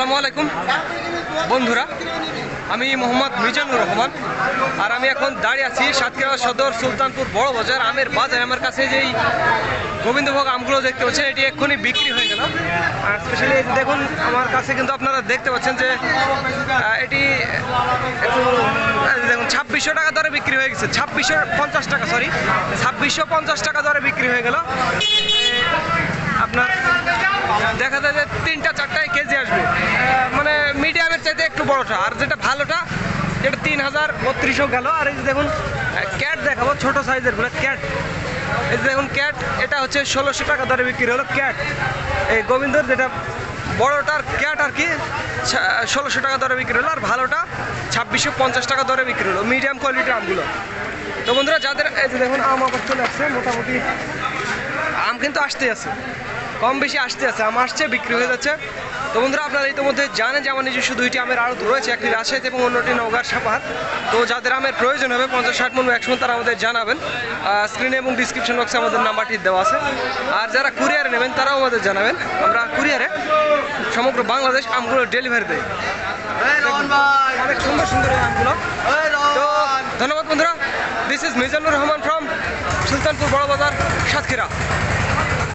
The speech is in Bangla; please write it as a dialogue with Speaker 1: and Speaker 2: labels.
Speaker 1: আসসালামু আলাইকুম। বন্ধুরা, আমি মোহাম্মদ মিজানুর রহমান। আর আমি এখন দাঁড়িয়ে আছি সাতক্ষীরা সদর সুলতানপুর বড় বাজার আমের বাজার। আমার কাছে যেই গোবিন্দভোগ আমগুলো দেখতে পাচ্ছেন, এটি এক্ষুনি বিক্রি হয়ে গেল। আর স্পেশালি দেখুন, আমার কাছে কিন্তু আপনারা দেখতে পাচ্ছেন যে এটি দেখুন, ছাব্বিশশো টাকা দরে বিক্রি হয়ে গেছে। ছাব্বিশশো পঞ্চাশ টাকা সরি ছাব্বিশশো পঞ্চাশ টাকা দরে বিক্রি হয়ে গেল। আপনার দেখা যায় যে তিনটা, চারটায় বড়টা আর যেটা ভালোটা এটা তিন হাজার বত্রিশও গেল। আর এই যে দেখুন ক্যাট দেখাবো, ছোট সাইজেরগুলো ক্যাট। এই যে দেখুন ক্যাট, এটা হচ্ছে ষোলোশো টাকা দরে বিক্রি হলো ক্যাট। এই গোবিন্দর যেটা বড়টার ক্যাট আর কি ষোলোশো টাকা দরে বিক্রি হলো। আর ভালোটা, ছাব্বিশশো পঞ্চাশ টাকা দরে বিক্রি হলো, মিডিয়াম কোয়ালিটির আমগুলো। তো বন্ধুরা, যাদের, এই যে দেখুন, আম আবার চলে আসছে, মোটামুটি আম কিন্তু আসতে আছে। কম বেশি আসতে আছে আম আসছে বিক্রি হয়ে যাচ্ছে। তো বন্ধুরা আপনারা ইতিমধ্যে জানেন যে আমার নিজস্ব দুইটি আমের আড়ত রয়েছে একটি রাজশাহীতে এবং অন্যটি নওগাঁর সাপাহার। তো যাদের আমের প্রয়োজন হবে পঞ্চাশ ষাট মন একশো তারা আমাদের জানাবেন। স্ক্রিনে এবং ডিসক্রিপশন বক্সে আমাদের নাম্বারটি দেওয়া আছে। আর যারা কুরিয়ারে নেবেন তারাও আমাদের জানাবেন। আমরা কুরিয়ারে সমগ্র বাংলাদেশ আমগুলো ডেলিভারি দেয় অনেক সুন্দর সুন্দর আমগুলো। তো ধন্যবাদ বন্ধুরা। This is Mizanur Rahman from Sultanpur Boro Bazar Satkhira.